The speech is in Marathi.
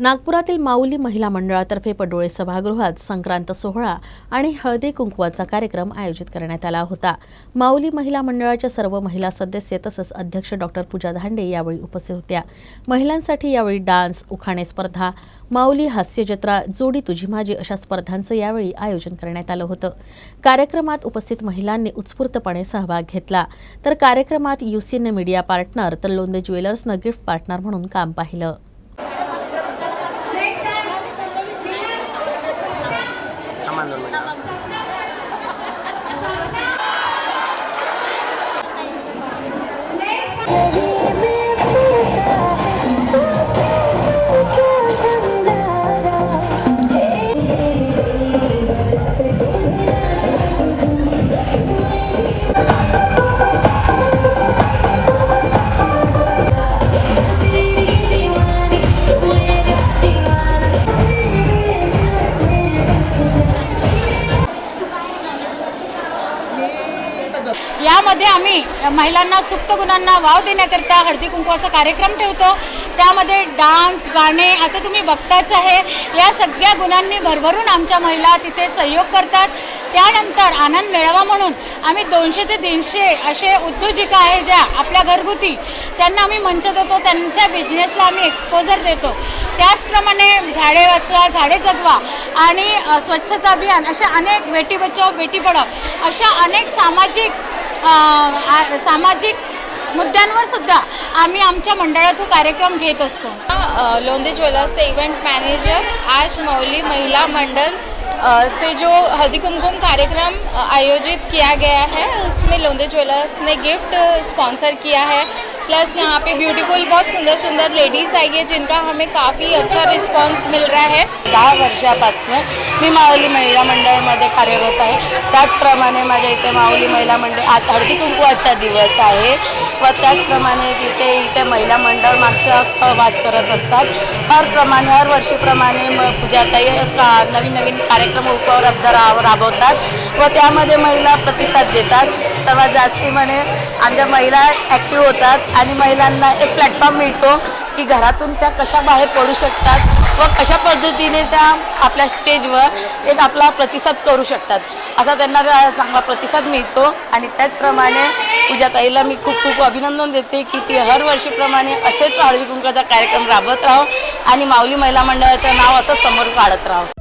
नागपुरातील माऊली महिला मंडळातर्फे पडोळे सभागृहात संक्रांत सोहळा आणि हळदी कुंकवाचा कार्यक्रम आयोजित करण्यात आला होता. माऊली महिला मंडळाच्या सर्व महिला सदस्य तसंच अध्यक्ष डॉक्टर पूजा धांडे यावेळी उपस्थित होत्या. महिलांसाठी यावेळी डान्स उखाणे स्पर्धा माऊली हास्यजत्रा जोडी तुझी माझी अशा स्पर्धांचं यावेळी आयोजन करण्यात आलं होतं. कार्यक्रमात उपस्थित महिलांनी उत्स्फूर्तपणे सहभाग घेतला. तर कार्यक्रमात युसीनं मीडिया पार्टनर तर लोंदे ज्वेलर्सनं गिफ्ट पार्टनर म्हणून काम पाहिलं. यामध्ये आम्ही महिलांना सुप्त गुणांना वाव देण्याकरिता हळदी कुंकवाचा कार्यक्रम ठेवतो. त्यामध्ये डान्स गाणे आता तुम्ही बघताच आहे या सगळ्या गुणांनी भरभरून आमच्या महिला तिथे सहयोग करतात. त्यानंतर आनंद मिळावा म्हणून आम्ही दोनशे ते तीनशे असे उद्योजिका आहे ज्या आपल्या घरगुती त्यांना आम्ही मंच देतो त्यांच्या बिझनेसला आम्ही एक्सपोजर देतो. त्याचप्रमाणे झाडे वाचवा झाडे जगवा आणि स्वच्छता अभियान अशा अनेक बेटी बचाव बेटी पढाव अशा अनेक सामाजिक आ- सामाजिक मुद्द्यांवर सुद्धा आम्ही आमच्या मंडळातून कार्यक्रम घेत असतो. लोंदे ज्वेलर्सचे इव्हेंट मॅनेजर आज मौली महिला मंडळ से जो हल्दी कुमकुम कार्यक्रम आयोजित किया गया है उसमें लोंदे ज्वेलर्स ने गिफ्ट स्पॉन्सर किया है। प्लस यहाँ पे ब्यूटीफुल बहुत सुंदर सुंदर लेडीज़ आई है जिनका हमें काफ़ी अच्छा रिस्पॉन्स मिल रहा है। दहा वर्षापासनं मी माऊली महिला मंडळमध्ये कार्यरत आहे. त्याचप्रमाणे माझ्या इथे माऊली महिला मंडळ आज हळदी कुंकवाचा दिवस आहे. व त्याचप्रमाणे तिथे इथे महिला मंडळ मागच्या सहवास करत असतात. हर प्रमाणे हर वर्षीप्रमाणे म पूजाताई का- नवीन नवीन कार्यक्रम उपलब्ध राब राबवतात. व त्यामध्ये महिला प्रतिसाद देतात. सर्वात जास्ती म्हणे आमच्या महिला ॲक्टिव्ह होतात. आणि महिलांना एक प्लॅटफॉर्म मिळतो की घरातून त्या कशा बाहेर पडू शकतात व कशा पद्धतीने त्या आपल्या स्टेजवर एक आपला प्रतिसाद करू शकतात. असा त्यांना चांगला प्रतिसाद मिळतो आणि त्याचप्रमाणे पूजाताईला मी खूप खूप अभिनंदन देते की ती हर वर्षीप्रमाणे असेच हळदी कुंकाचा कार्यक्रम राबवत राहो आणि माऊली महिला मंडळाचं नाव असं समोर काढत राहो.